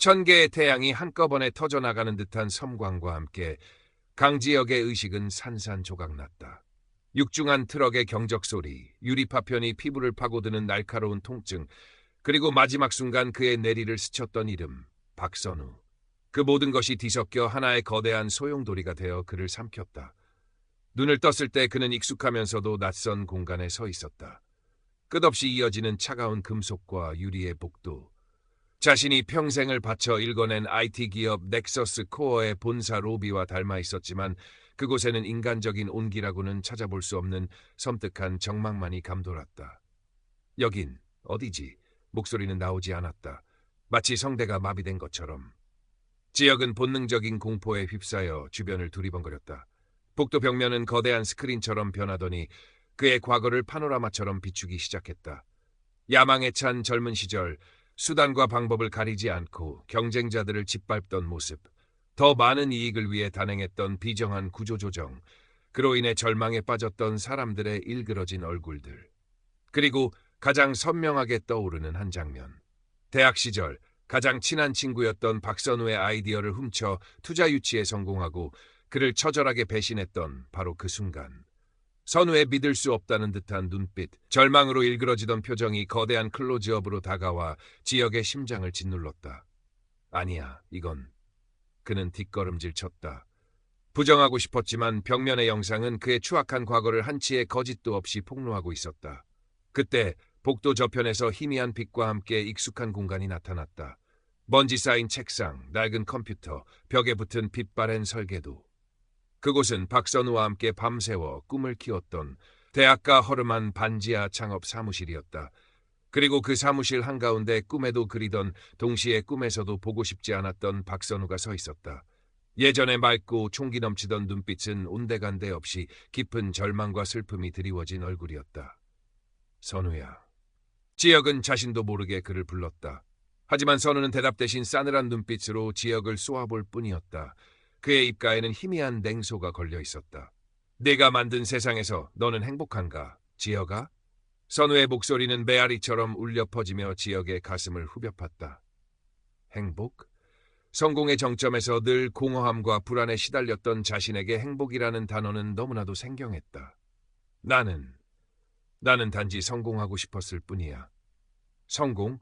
천 개의 태양이 한꺼번에 터져나가는 듯한 섬광과 함께 강 지역의 의식은 산산조각났다. 육중한 트럭의 경적 소리, 유리 파편이 피부를 파고드는 날카로운 통증, 그리고 마지막 순간 그의 내리를 스쳤던 이름, 박선우. 그 모든 것이 뒤섞여 하나의 거대한 소용돌이가 되어 그를 삼켰다. 눈을 떴을 때 그는 익숙하면서도 낯선 공간에 서 있었다. 끝없이 이어지는 차가운 금속과 유리의 복도. 자신이 평생을 바쳐 읽어낸 IT 기업 넥서스 코어의 본사 로비와 닮아 있었지만 그곳에는 인간적인 온기라고는 찾아볼 수 없는 섬뜩한 정막만이 감돌았다. 여긴 어디지? 목소리는 나오지 않았다. 마치 성대가 마비된 것처럼. 지역은 본능적인 공포에 휩싸여 주변을 두리번거렸다. 복도 벽면은 거대한 스크린처럼 변하더니 그의 과거를 파노라마처럼 비추기 시작했다. 야망에 찬 젊은 시절, 수단과 방법을 가리지 않고 경쟁자들을 짓밟던 모습, 더 많은 이익을 위해 단행했던 비정한 구조조정, 그로 인해 절망에 빠졌던 사람들의 일그러진 얼굴들. 그리고 가장 선명하게 떠오르는 한 장면. 대학 시절 가장 친한 친구였던 박선우의 아이디어를 훔쳐 투자 유치에 성공하고 그를 처절하게 배신했던 바로 그 순간. 선우의 믿을 수 없다는 듯한 눈빛, 절망으로 일그러지던 표정이 거대한 클로즈업으로 다가와 지역의 심장을 짓눌렀다. 아니야, 이건. 그는 뒷걸음질 쳤다. 부정하고 싶었지만 벽면의 영상은 그의 추악한 과거를 한치의 거짓도 없이 폭로하고 있었다. 그때 복도 저편에서 희미한 빛과 함께 익숙한 공간이 나타났다. 먼지 쌓인 책상, 낡은 컴퓨터, 벽에 붙은 빛바랜 설계도. 그곳은 박선우와 함께 밤새워 꿈을 키웠던 대학가 허름한 반지하 창업 사무실이었다. 그리고 그 사무실 한가운데 꿈에도 그리던 동시에 꿈에서도 보고 싶지 않았던 박선우가 서 있었다. 예전에 맑고 총기 넘치던 눈빛은 온데간데 없이 깊은 절망과 슬픔이 드리워진 얼굴이었다. 선우야. 지역은 자신도 모르게 그를 불렀다. 하지만 선우는 대답 대신 싸늘한 눈빛으로 지역을 쏘아볼 뿐이었다. 그의 입가에는 희미한 냉소가 걸려 있었다. 내가 만든 세상에서 너는 행복한가, 지역아? 선우의 목소리는 메아리처럼 울려 퍼지며 지역의 가슴을 후벼 팠다. 행복? 성공의 정점에서 늘 공허함과 불안에 시달렸던 자신에게 행복이라는 단어는 너무나도 생경했다. 나는, 나는 단지 성공하고 싶었을 뿐이야. 성공?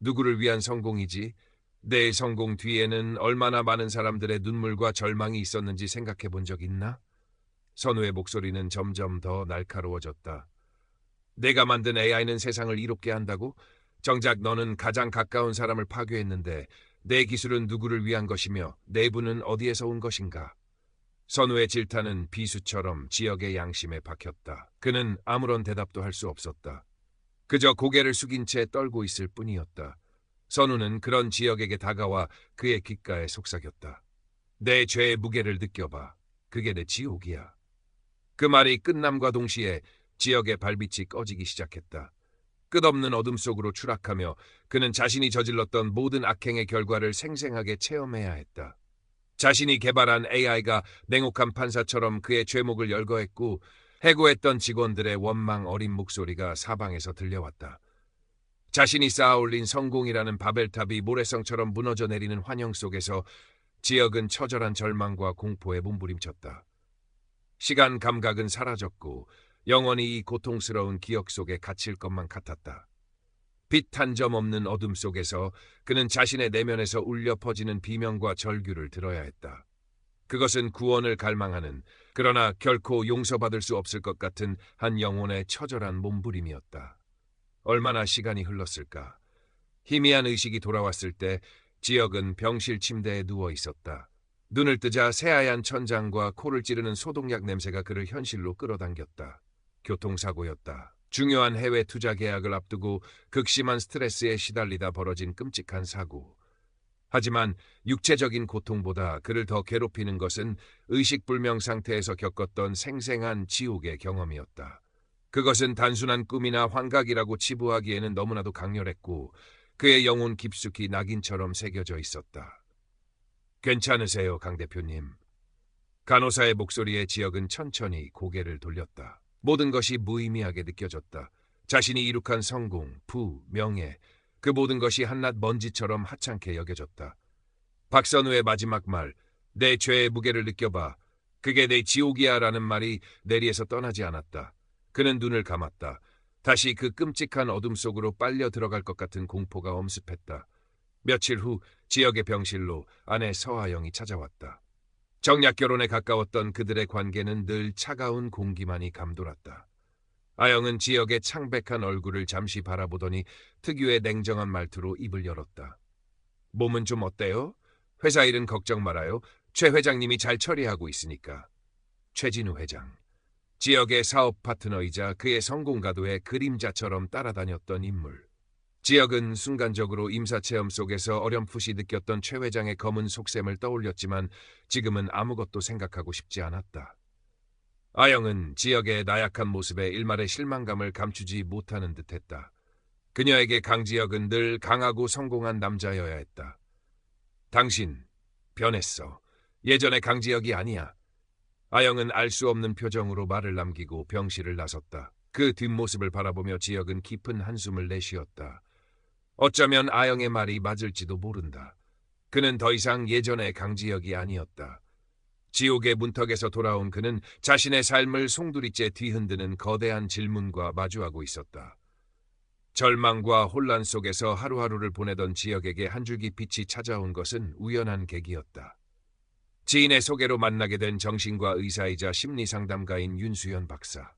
누구를 위한 성공이지? 내 성공 뒤에는 얼마나 많은 사람들의 눈물과 절망이 있었는지 생각해 본 적 있나? 선우의 목소리는 점점 더 날카로워졌다. 내가 만든 AI는 세상을 이롭게 한다고? 정작 너는 가장 가까운 사람을 파괴했는데 내 기술은 누구를 위한 것이며 내부는 어디에서 온 것인가? 선우의 질타는 비수처럼 지역의 양심에 박혔다. 그는 아무런 대답도 할 수 없었다. 그저 고개를 숙인 채 떨고 있을 뿐이었다. 선우는 그런 지역에게 다가와 그의 귓가에 속삭였다. 내 죄의 무게를 느껴봐. 그게 내 지옥이야. 그 말이 끝남과 동시에 지역의 발빛이 꺼지기 시작했다. 끝없는 어둠 속으로 추락하며 그는 자신이 저질렀던 모든 악행의 결과를 생생하게 체험해야 했다. 자신이 개발한 AI가 냉혹한 판사처럼 그의 죄목을 열거했고 해고했던 직원들의 원망 어린 목소리가 사방에서 들려왔다. 자신이 쌓아올린 성공이라는 바벨탑이 모래성처럼 무너져 내리는 환영 속에서 지역은 처절한 절망과 공포에 몸부림쳤다. 시간 감각은 사라졌고 영원히 이 고통스러운 기억 속에 갇힐 것만 같았다. 빛 한 점 없는 어둠 속에서 그는 자신의 내면에서 울려 퍼지는 비명과 절규를 들어야 했다. 그것은 구원을 갈망하는 그러나 결코 용서받을 수 없을 것 같은 한 영혼의 처절한 몸부림이었다. 얼마나 시간이 흘렀을까. 희미한 의식이 돌아왔을 때 지역은 병실 침대에 누워 있었다. 눈을 뜨자 새하얀 천장과 코를 찌르는 소독약 냄새가 그를 현실로 끌어당겼다. 교통사고였다. 중요한 해외 투자 계약을 앞두고 극심한 스트레스에 시달리다 벌어진 끔찍한 사고. 하지만 육체적인 고통보다 그를 더 괴롭히는 것은 의식불명 상태에서 겪었던 생생한 지옥의 경험이었다. 그것은 단순한 꿈이나 환각이라고 치부하기에는 너무나도 강렬했고 그의 영혼 깊숙이 낙인처럼 새겨져 있었다. 괜찮으세요, 강 대표님. 간호사의 목소리에 지역은 천천히 고개를 돌렸다. 모든 것이 무의미하게 느껴졌다. 자신이 이룩한 성공, 부, 명예, 그 모든 것이 한낱 먼지처럼 하찮게 여겨졌다. 박선우의 마지막 말, 내 죄의 무게를 느껴봐. 그게 내 지옥이야 라는 말이 내리에서 떠나지 않았다. 그는 눈을 감았다. 다시 그 끔찍한 어둠 속으로 빨려 들어갈 것 같은 공포가 엄습했다. 며칠 후 지역의 병실로 아내 서하영이 찾아왔다. 정략 결혼에 가까웠던 그들의 관계는 늘 차가운 공기만이 감돌았다. 아영은 지역의 창백한 얼굴을 잠시 바라보더니 특유의 냉정한 말투로 입을 열었다. 몸은 좀 어때요? 회사 일은 걱정 말아요. 최 회장님이 잘 처리하고 있으니까. 최진우 회장. 지역의 사업 파트너이자 그의 성공 가도의 그림자처럼 따라다녔던 인물. 지역은 순간적으로 임사체험 속에서 어렴풋이 느꼈던 최 회장의 검은 속셈을 떠올렸지만 지금은 아무것도 생각하고 싶지 않았다. 아영은 지역의 나약한 모습에 일말의 실망감을 감추지 못하는 듯했다. 그녀에게 강지혁은 늘 강하고 성공한 남자여야 했다. 당신 변했어. 예전의 강지혁이 아니야. 아영은 알 수 없는 표정으로 말을 남기고 병실을 나섰다. 그 뒷모습을 바라보며 지역은 깊은 한숨을 내쉬었다. 어쩌면 아영의 말이 맞을지도 모른다. 그는 더 이상 예전의 강지혁이 아니었다. 지옥의 문턱에서 돌아온 그는 자신의 삶을 송두리째 뒤흔드는 거대한 질문과 마주하고 있었다. 절망과 혼란 속에서 하루하루를 보내던 지역에게 한 줄기 빛이 찾아온 것은 우연한 계기였다. 지인의 소개로 만나게 된 정신과 의사이자 심리상담가인 윤수연 박사.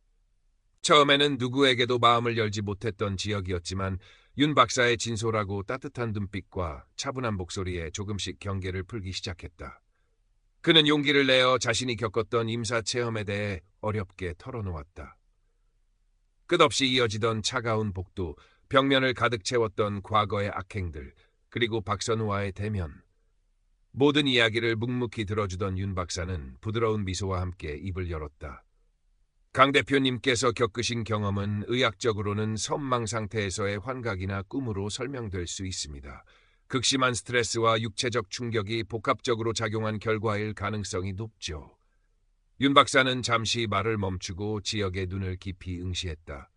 처음에는 누구에게도 마음을 열지 못했던 지역이었지만 윤 박사의 진솔하고 따뜻한 눈빛과 차분한 목소리에 조금씩 경계를 풀기 시작했다. 그는 용기를 내어 자신이 겪었던 임사 체험에 대해 어렵게 털어놓았다. 끝없이 이어지던 차가운 복도, 벽면을 가득 채웠던 과거의 악행들, 그리고 박선우와의 대면. 모든 이야기를 묵묵히 들어주던 윤 박사는 부드러운 미소와 함께 입을 열었다. 강 대표님께서 겪으신 경험은 의학적으로는 선망 상태에서의 환각이나 꿈으로 설명될 수 있습니다. 극심한 스트레스와 육체적 충격이 복합적으로 작용한 결과일 가능성이 높죠. 윤 박사는 잠시 말을 멈추고 지역의 눈을 깊이 응시했다.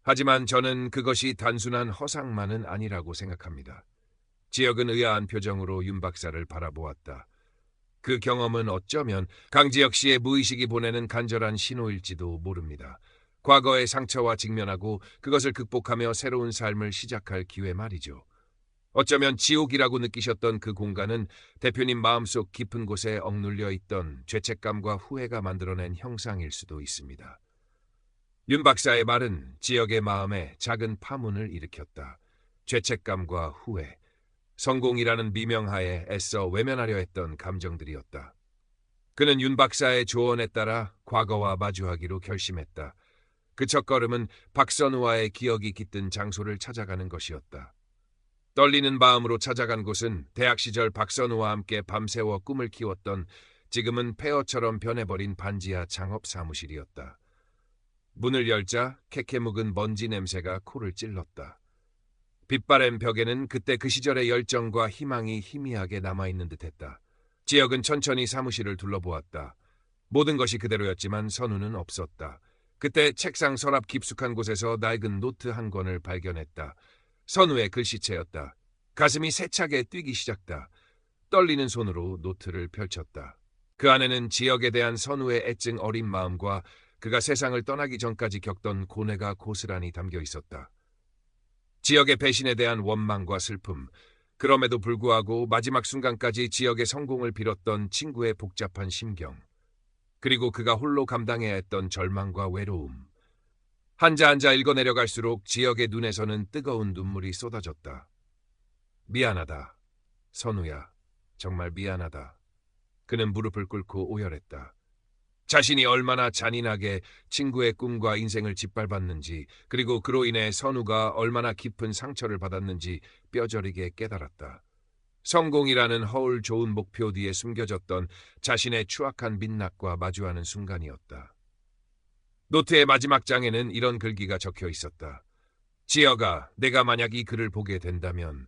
하지만 저는 그것이 단순한 허상만은 아니라고 생각합니다. 지역은 의아한 표정으로 윤 박사를 바라보았다. 그 경험은 어쩌면 강지혁 씨의 무의식이 보내는 간절한 신호일지도 모릅니다. 과거의 상처와 직면하고 그것을 극복하며 새로운 삶을 시작할 기회 말이죠. 어쩌면 지옥이라고 느끼셨던 그 공간은 대표님 마음속 깊은 곳에 억눌려 있던 죄책감과 후회가 만들어낸 형상일 수도 있습니다. 윤 박사의 말은 지역의 마음에 작은 파문을 일으켰다. 죄책감과 후회, 성공이라는 미명하에 애써 외면하려 했던 감정들이었다. 그는 윤 박사의 조언에 따라 과거와 마주하기로 결심했다. 그 첫걸음은 박선우와의 기억이 깃든 장소를 찾아가는 것이었다. 떨리는 마음으로 찾아간 곳은 대학 시절 박선우와 함께 밤새워 꿈을 키웠던 지금은 폐허처럼 변해버린 반지하 창업 사무실이었다. 문을 열자 캐캐 묵은 먼지 냄새가 코를 찔렀다. 빛바랜 벽에는 그때 그 시절의 열정과 희망이 희미하게 남아있는 듯했다. 지역은 천천히 사무실을 둘러보았다. 모든 것이 그대로였지만 선우는 없었다. 그때 책상 서랍 깊숙한 곳에서 낡은 노트 한 권을 발견했다. 선우의 글씨체였다. 가슴이 세차게 뛰기 시작다. 떨리는 손으로 노트를 펼쳤다. 그 안에는 지역에 대한 선우의 애증 어린 마음과 그가 세상을 떠나기 전까지 겪던 고뇌가 고스란히 담겨 있었다. 지역의 배신에 대한 원망과 슬픔, 그럼에도 불구하고 마지막 순간까지 지역의 성공을 빌었던 친구의 복잡한 심경, 그리고 그가 홀로 감당해야 했던 절망과 외로움. 한자 한자 읽어내려갈수록 지역의 눈에서는 뜨거운 눈물이 쏟아졌다. 미안하다. 선우야. 정말 미안하다. 그는 무릎을 꿇고 오열했다. 자신이 얼마나 잔인하게 친구의 꿈과 인생을 짓밟았는지, 그리고 그로 인해 선우가 얼마나 깊은 상처를 받았는지 뼈저리게 깨달았다. 성공이라는 허울 좋은 목표 뒤에 숨겨졌던 자신의 추악한 민낯과 마주하는 순간이었다. 노트의 마지막 장에는 이런 글귀가 적혀 있었다. 지어가 내가 만약 이 글을 보게 된다면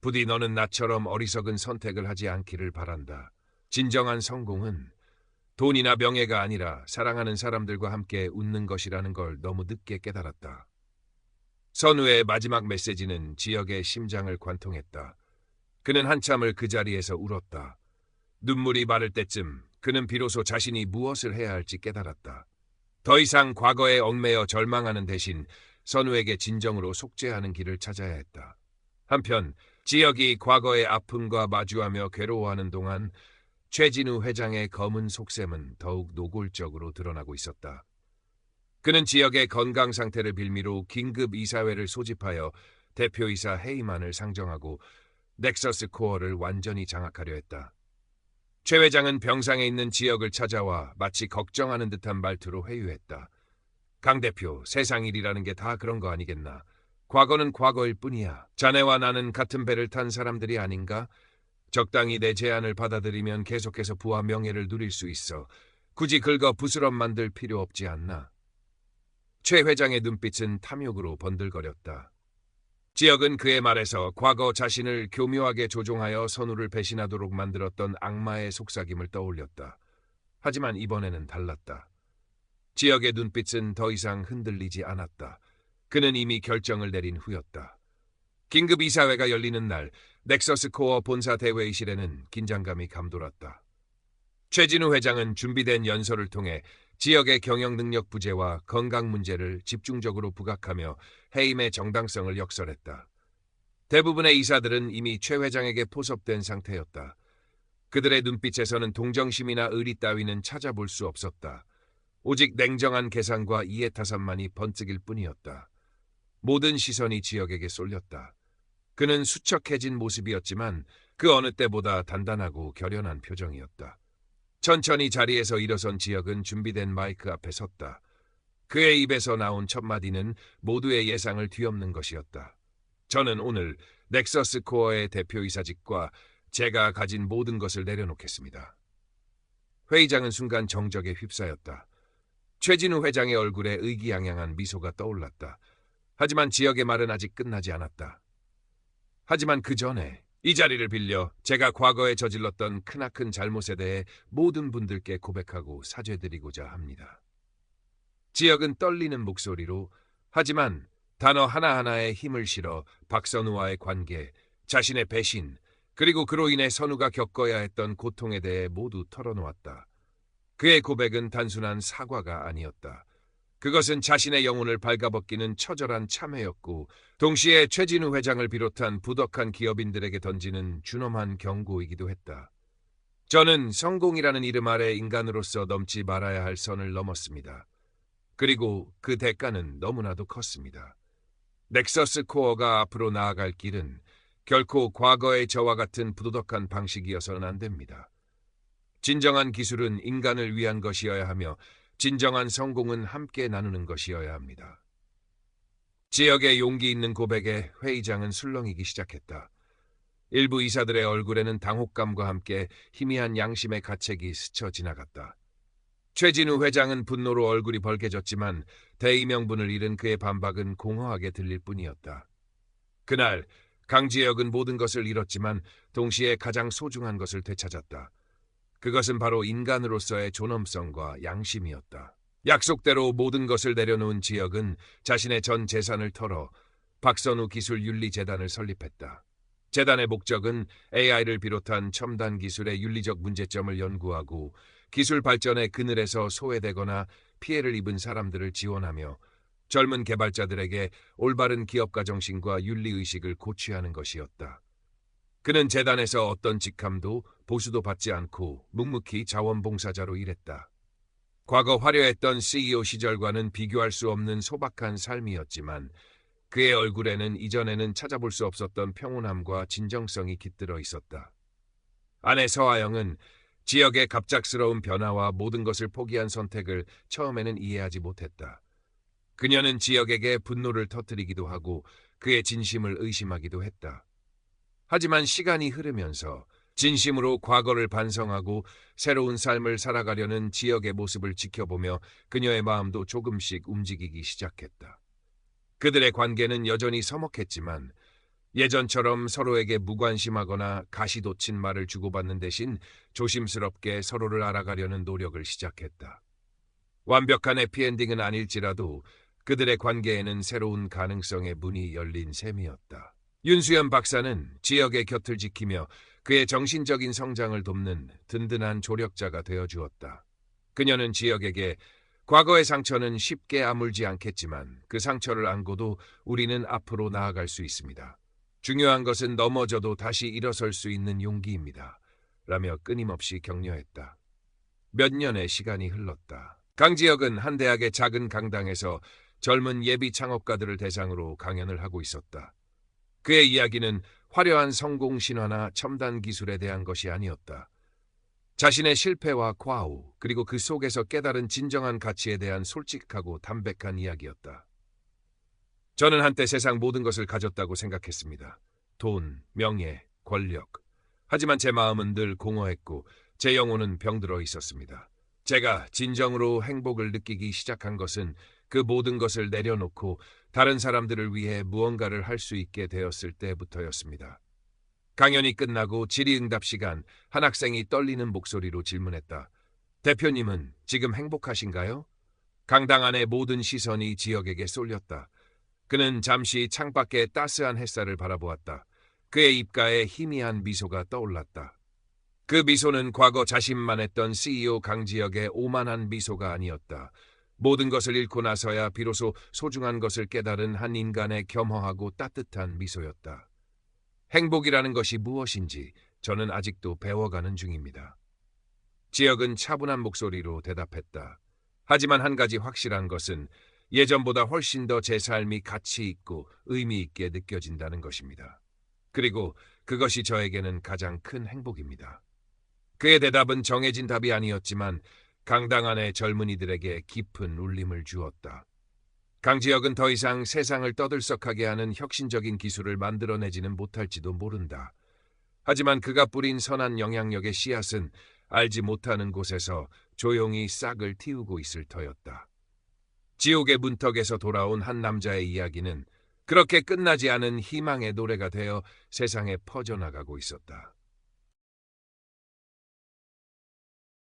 부디 너는 나처럼 어리석은 선택을 하지 않기를 바란다. 진정한 성공은 돈이나 명예가 아니라 사랑하는 사람들과 함께 웃는 것이라는 걸 너무 늦게 깨달았다. 선우의 마지막 메시지는 지역의 심장을 관통했다. 그는 한참을 그 자리에서 울었다. 눈물이 마를 때쯤 그는 비로소 자신이 무엇을 해야 할지 깨달았다. 더 이상 과거에 얽매여 절망하는 대신 선우에게 진정으로 속죄하는 길을 찾아야 했다. 한편 지역이 과거의 아픔과 마주하며 괴로워하는 동안 최진우 회장의 검은 속셈은 더욱 노골적으로 드러나고 있었다. 그는 지역의 건강 상태를 빌미로 긴급 이사회를 소집하여 대표이사 해임안을 상정하고 넥서스 코어를 완전히 장악하려 했다. 최 회장은 병상에 있는 지역을 찾아와 마치 걱정하는 듯한 말투로 회유했다. 강 대표, 세상 일이라는 게 다 그런 거 아니겠나. 과거는 과거일 뿐이야. 자네와 나는 같은 배를 탄 사람들이 아닌가? 적당히 내 제안을 받아들이면 계속해서 부와 명예를 누릴 수 있어. 굳이 긁어 부스럼 만들 필요 없지 않나. 최 회장의 눈빛은 탐욕으로 번들거렸다. 지역은 그의 말에서 과거 자신을 교묘하게 조종하여 선우를 배신하도록 만들었던 악마의 속삭임을 떠올렸다. 하지만 이번에는 달랐다. 지역의 눈빛은 더 이상 흔들리지 않았다. 그는 이미 결정을 내린 후였다. 긴급 이사회가 열리는 날 넥서스 코어 본사 대회의실에는 긴장감이 감돌았다. 최진우 회장은 준비된 연설을 통해 지역의 경영 능력 부재와 건강 문제를 집중적으로 부각하며 해임의 정당성을 역설했다. 대부분의 이사들은 이미 최 회장에게 포섭된 상태였다. 그들의 눈빛에서는 동정심이나 의리 따위는 찾아볼 수 없었다. 오직 냉정한 계산과 이해타산만이 번뜩일 뿐이었다. 모든 시선이 지역에게 쏠렸다. 그는 수척해진 모습이었지만 그 어느 때보다 단단하고 결연한 표정이었다. 천천히 자리에서 일어선 지역은 준비된 마이크 앞에 섰다. 그의 입에서 나온 첫 마디는 모두의 예상을 뒤엎는 것이었다. 저는 오늘 넥서스 코어의 대표이사직과 제가 가진 모든 것을 내려놓겠습니다. 회의장은 순간 정적에 휩싸였다. 최진우 회장의 얼굴에 의기양양한 미소가 떠올랐다. 하지만 지역의 말은 아직 끝나지 않았다. 하지만 그 전에 이 자리를 빌려 제가 과거에 저질렀던 크나큰 잘못에 대해 모든 분들께 고백하고 사죄드리고자 합니다. 지역은 떨리는 목소리로 하지만 단어 하나하나에 힘을 실어 박선우와의 관계, 자신의 배신, 그리고 그로 인해 선우가 겪어야 했던 고통에 대해 모두 털어놓았다. 그의 고백은 단순한 사과가 아니었다. 그것은 자신의 영혼을 발가벗기는 처절한 참회였고 동시에 최진우 회장을 비롯한 부덕한 기업인들에게 던지는 준엄한 경고이기도 했다. 저는 성공이라는 이름 아래 인간으로서 넘지 말아야 할 선을 넘었습니다. 그리고 그 대가는 너무나도 컸습니다. 넥서스 코어가 앞으로 나아갈 길은 결코 과거의 저와 같은 부도덕한 방식이어서는 안 됩니다. 진정한 기술은 인간을 위한 것이어야 하며 진정한 성공은 함께 나누는 것이어야 합니다. 지역의 용기 있는 고백에 회의장은 술렁이기 시작했다. 일부 이사들의 얼굴에는 당혹감과 함께 희미한 양심의 가책이 스쳐 지나갔다. 최진우 회장은 분노로 얼굴이 벌개졌지만 대의명분을 잃은 그의 반박은 공허하게 들릴 뿐이었다. 그날 강지혁은 모든 것을 잃었지만 동시에 가장 소중한 것을 되찾았다. 그것은 바로 인간으로서의 존엄성과 양심이었다. 약속대로 모든 것을 내려놓은 지역은 자신의 전 재산을 털어 박선우 기술윤리재단을 설립했다. 재단의 목적은 AI를 비롯한 첨단 기술의 윤리적 문제점을 연구하고 기술 발전의 그늘에서 소외되거나 피해를 입은 사람들을 지원하며 젊은 개발자들에게 올바른 기업가 정신과 윤리의식을 고취하는 것이었다. 그는 재단에서 어떤 직함도 보수도 받지 않고 묵묵히 자원봉사자로 일했다. 과거 화려했던 CEO 시절과는 비교할 수 없는 소박한 삶이었지만 그의 얼굴에는 이전에는 찾아볼 수 없었던 평온함과 진정성이 깃들어 있었다. 아내 서하영은 지역의 갑작스러운 변화와 모든 것을 포기한 선택을 처음에는 이해하지 못했다. 그녀는 지역에게 분노를 터뜨리기도 하고 그의 진심을 의심하기도 했다. 하지만 시간이 흐르면서 진심으로 과거를 반성하고 새로운 삶을 살아가려는 지역의 모습을 지켜보며 그녀의 마음도 조금씩 움직이기 시작했다. 그들의 관계는 여전히 서먹했지만 예전처럼 서로에게 무관심하거나 가시돋친 말을 주고받는 대신 조심스럽게 서로를 알아가려는 노력을 시작했다. 완벽한 해피엔딩은 아닐지라도 그들의 관계에는 새로운 가능성의 문이 열린 셈이었다. 윤수연 박사는 지역의 곁을 지키며 그의 정신적인 성장을 돕는 든든한 조력자가 되어 주었다. 그녀는 지역에게 과거의 상처는 쉽게 아물지 않겠지만 그 상처를 안고도 우리는 앞으로 나아갈 수 있습니다. 중요한 것은 넘어져도 다시 일어설 수 있는 용기입니다. 라며 끊임없이 격려했다. 몇 년의 시간이 흘렀다. 강지혁은 한 대학의 작은 강당에서 젊은 예비 창업가들을 대상으로 강연을 하고 있었다. 그의 이야기는 화려한 성공 신화나 첨단 기술에 대한 것이 아니었다. 자신의 실패와 과오, 그리고 그 속에서 깨달은 진정한 가치에 대한 솔직하고 담백한 이야기였다. 저는 한때 세상 모든 것을 가졌다고 생각했습니다. 돈, 명예, 권력. 하지만 제 마음은 늘 공허했고 제 영혼은 병들어 있었습니다. 제가 진정으로 행복을 느끼기 시작한 것은 그 모든 것을 내려놓고 다른 사람들을 위해 무언가를 할 수 있게 되었을 때부터였습니다. 강연이 끝나고 질의응답 시간 한 학생이 떨리는 목소리로 질문했다. 대표님은 지금 행복하신가요? 강당 안의 모든 시선이 지역에게 쏠렸다. 그는 잠시 창밖의 따스한 햇살을 바라보았다. 그의 입가에 희미한 미소가 떠올랐다. 그 미소는 과거 자신만 했던 CEO 강지혁의 오만한 미소가 아니었다. 모든 것을 잃고 나서야 비로소 소중한 것을 깨달은 한 인간의 겸허하고 따뜻한 미소였다. 행복이라는 것이 무엇인지 저는 아직도 배워가는 중입니다. 지역은 차분한 목소리로 대답했다. 하지만 한 가지 확실한 것은 예전보다 훨씬 더 제 삶이 가치 있고 의미 있게 느껴진다는 것입니다. 그리고 그것이 저에게는 가장 큰 행복입니다. 그의 대답은 정해진 답이 아니었지만 강당 안의 젊은이들에게 깊은 울림을 주었다. 강지혁은 더 이상 세상을 떠들썩하게 하는 혁신적인 기술을 만들어내지는 못할지도 모른다. 하지만 그가 뿌린 선한 영향력의 씨앗은 알지 못하는 곳에서 조용히 싹을 틔우고 있을 터였다. 지옥의 문턱에서 돌아온 한 남자의 이야기는 그렇게 끝나지 않은 희망의 노래가 되어 세상에 퍼져나가고 있었다.